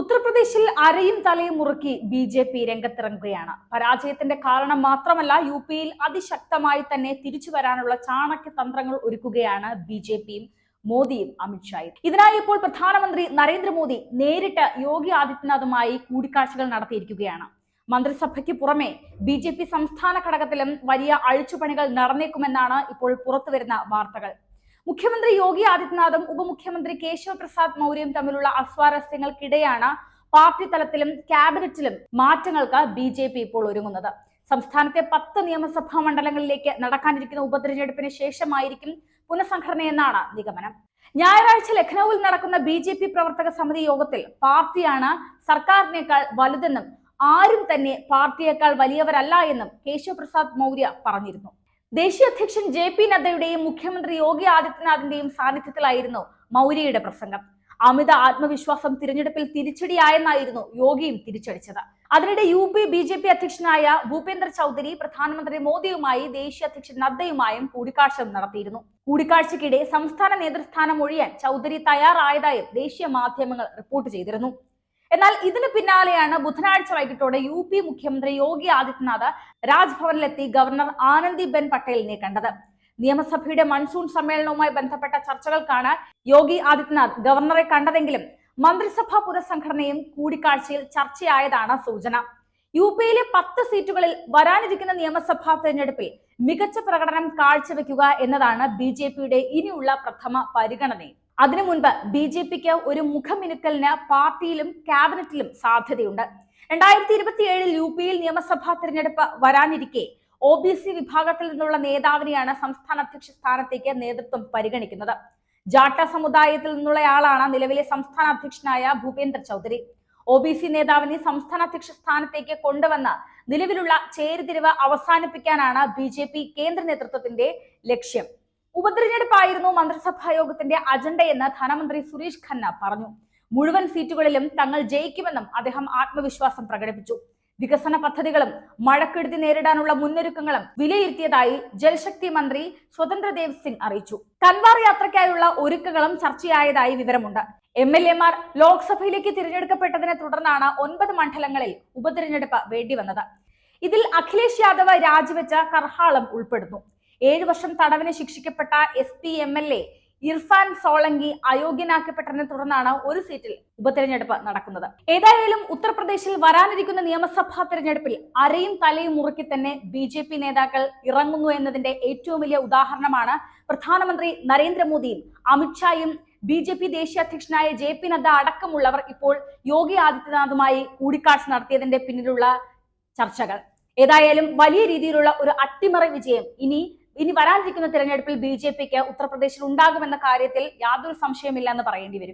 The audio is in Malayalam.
ഉത്തർപ്രദേശിൽ അരയും തലയും മുറുക്കി ബി ജെ പി രംഗത്തിറങ്ങുകയാണ്. പരാജയത്തിന്റെ കാരണം മാത്രമല്ല യു പിയിൽ അതിശക്തമായി തന്നെ തിരിച്ചു വരാനുള്ള ചാണക്യ തന്ത്രങ്ങൾ ഒരുക്കുകയാണ് ബി ജെ പിയും മോദിയും അമിത്ഷായും. ഇതിനായി ഇപ്പോൾ പ്രധാനമന്ത്രി നരേന്ദ്രമോദി നേരിട്ട് യോഗി ആദിത്യനാഥുമായി കൂടിക്കാഴ്ചകൾ നടത്തിയിരിക്കുകയാണ്. മന്ത്രിസഭയ്ക്ക് പുറമെ ബി ജെ പി സംസ്ഥാന ഘടകത്തിലും വലിയ അഴിച്ചുപണികൾ നടന്നേക്കുമെന്നാണ് ഇപ്പോൾ പുറത്തുവരുന്ന വാർത്തകൾ. മുഖ്യമന്ത്രി യോഗി ആദിത്യനാഥും ഉപമുഖ്യമന്ത്രി കേശവ പ്രസാദ് മൗര്യയും തമ്മിലുള്ള അസ്വാരസ്യങ്ങൾക്കിടെയാണ് പാർട്ടി തലത്തിലും ക്യാബിനറ്റിലും മാറ്റങ്ങൾക്ക് ബി ജെ പി ഇപ്പോൾ ഒരുങ്ങുന്നത്. സംസ്ഥാനത്തെ പത്ത് നിയമസഭാ മണ്ഡലങ്ങളിലേക്ക് നടക്കാനിരിക്കുന്ന ഉപതെരഞ്ഞെടുപ്പിന് ശേഷമായിരിക്കും പുനഃസംഘടനയെന്നാണ് നിഗമനം. ഞായറാഴ്ച ലഖ്നൌവിൽ നടക്കുന്ന ബി ജെ പി പ്രവർത്തക സമിതി യോഗത്തിൽ പാർട്ടിയാണ് സർക്കാരിനേക്കാൾ വലുതെന്നും ആരും തന്നെ പാർട്ടിയേക്കാൾ വലിയവരല്ല എന്നും കേശവ പ്രസാദ് മൗര്യ പറഞ്ഞിരുന്നു. ദേശീയ അധ്യക്ഷൻ ജെ പി നദ്ദയുടെയും മുഖ്യമന്ത്രി യോഗി ആദിത്യനാഥിന്റെയും സാന്നിധ്യത്തിലായിരുന്നു മൗര്യയുടെ പ്രസംഗം. അമിത ആത്മവിശ്വാസം തിരഞ്ഞെടുപ്പിൽ തിരിച്ചടിയായെന്നായിരുന്നു യോഗിയും തിരിച്ചടിച്ചത്. അതിനിടെ U P B J P അധ്യക്ഷനായ ഭൂപേന്ദ്ര ചൗധരി പ്രധാനമന്ത്രി മോദിയുമായി ദേശീയ അധ്യക്ഷൻ നദ്ദയുമായും കൂടിക്കാഴ്ച നടത്തിയിരുന്നു. കൂടിക്കാഴ്ചയ്ക്കിടെ സംസ്ഥാന നേതൃസ്ഥാനം ഒഴിയാൻ ചൗധരി തയ്യാറായതായും ദേശീയ മാധ്യമങ്ങൾ റിപ്പോർട്ട് ചെയ്തിരുന്നു. എന്നാൽ ഇതിന് പിന്നാലെയാണ് ബുധനാഴ്ച വൈകിട്ടോടെ യു പി മുഖ്യമന്ത്രി യോഗി ആദിത്യനാഥ് രാജ്ഭവനിലെത്തി ഗവർണർ ആനന്ദിബെൻ പട്ടേലിനെ കണ്ടത്. നിയമസഭയുടെ മൺസൂൺ സമ്മേളനവുമായി ബന്ധപ്പെട്ട ചർച്ചകൾക്കാണ് യോഗി ആദിത്യനാഥ് ഗവർണറെ കണ്ടതെങ്കിലും മന്ത്രിസഭാ പുനഃസംഘടനയും കൂടിക്കാഴ്ചയിൽ ചർച്ചയായതാണ് സൂചന. യു പിയിലെ പത്ത് സീറ്റുകളിൽ വരാനിരിക്കുന്ന നിയമസഭാ തെരഞ്ഞെടുപ്പിൽ മികച്ച പ്രകടനം കാഴ്ചവെക്കുക എന്നതാണ് ബി ഇനിയുള്ള പ്രഥമ പരിഗണനയും. അതിനു മുൻപ് ബി ജെ പിക്ക് ഒരു മുഖമിനുക്കലിന് പാർട്ടിയിലും ക്യാബിനറ്റിലും സാധ്യതയുണ്ട്. രണ്ടായിരത്തി ഇരുപത്തിയേഴിൽ യു പിയിൽ നിയമസഭാ തിരഞ്ഞെടുപ്പ് വരാനിരിക്കെ ഒ ബി സി വിഭാഗത്തിൽ നിന്നുള്ള നേതാവിനെയാണ് സംസ്ഥാന അധ്യക്ഷ സ്ഥാനത്തേക്ക് നേതൃത്വം പരിഗണിക്കുന്നത്. ജാട്ട സമുദായത്തിൽ നിന്നുള്ളയാളാണ് നിലവിലെ സംസ്ഥാന അധ്യക്ഷനായ Bhupendra Chaudhary. O B C നേതാവിനെ സംസ്ഥാന അധ്യക്ഷ സ്ഥാനത്തേക്ക് കൊണ്ടുവന്ന നിലവിലുള്ള ചേരിതിരിവ് അവസാനിപ്പിക്കാനാണ് ബി കേന്ദ്ര നേതൃത്വത്തിന്റെ ലക്ഷ്യം. ഉപതെരഞ്ഞെടുപ്പായിരുന്നു മന്ത്രിസഭാ യോഗത്തിന്റെ അജണ്ടയെന്ന് ധനമന്ത്രി സുരേഷ് ഖന്ന പറഞ്ഞു. മുഴുവൻ സീറ്റുകളിലും തങ്ങൾ ജയിക്കുമെന്നും അദ്ദേഹം ആത്മവിശ്വാസം പ്രകടിപ്പിച്ചു. വികസന പദ്ധതികളും മഴക്കെടുതി നേരിടാനുള്ള മുന്നൊരുക്കങ്ങളും വിലയിരുത്തിയതായി ജൽശക്തി മന്ത്രി സ്വതന്ത്രദേവ് സിംഗ് അറിയിച്ചു. കൻവാർ യാത്രയ്ക്കായുള്ള ഒരുക്കങ്ങളും ചർച്ചയായതായി വിവരമുണ്ട്. എം എൽ എമാർ ലോക്സഭയിലേക്ക് തിരഞ്ഞെടുക്കപ്പെട്ടതിനെ തുടർന്നാണ് ഒൻപത് മണ്ഡലങ്ങളിൽ ഉപതിരഞ്ഞെടുപ്പ് വേണ്ടിവന്നത്. ഇതിൽ അഖിലേഷ് യാദവ് രാജിവെച്ച കർഹാളം ഉൾപ്പെടുന്നു. ഏഴു വർഷം തടവിന് ശിക്ഷിക്കപ്പെട്ട S P M L A Irfan Solanki അയോഗ്യനാക്കപ്പെട്ടതിനെ തുടർന്നാണ് ഒരു സീറ്റിൽ ഉപതെരഞ്ഞെടുപ്പ് നടക്കുന്നത്. ഏതായാലും ഉത്തർപ്രദേശിൽ വരാനിരിക്കുന്ന നിയമസഭാ തെരഞ്ഞെടുപ്പിൽ അരയും തലയും മുറുക്കി തന്നെ ബി ജെ പി നേതാക്കൾ ഇറങ്ങുന്നു എന്നതിന്റെ ഏറ്റവും വലിയ ഉദാഹരണമാണ് പ്രധാനമന്ത്രി നരേന്ദ്രമോദിയും അമിത്ഷായും ബി ജെ പി ദേശീയ അധ്യക്ഷനായ ജെ പി നദ്ദ അടക്കമുള്ളവർ ഇപ്പോൾ യോഗി ആദിത്യനാഥുമായി കൂടിക്കാഴ്ച നടത്തിയതിന്റെ പിന്നിലുള്ള ചർച്ചകൾ. ഏതായാലും വലിയ രീതിയിലുള്ള ഒരു അട്ടിമറി വിജയം ഇനി ഇനി വരാനിരിക്കുന്ന തിരഞ്ഞെടുപ്പിൽ ബി ജെ പിക്ക് ഉത്തർപ്രദേശിൽ ഉണ്ടാകുമെന്ന കാര്യത്തിൽ യാതൊരു സംശയമില്ല എന്ന് പറയേണ്ടി വരും.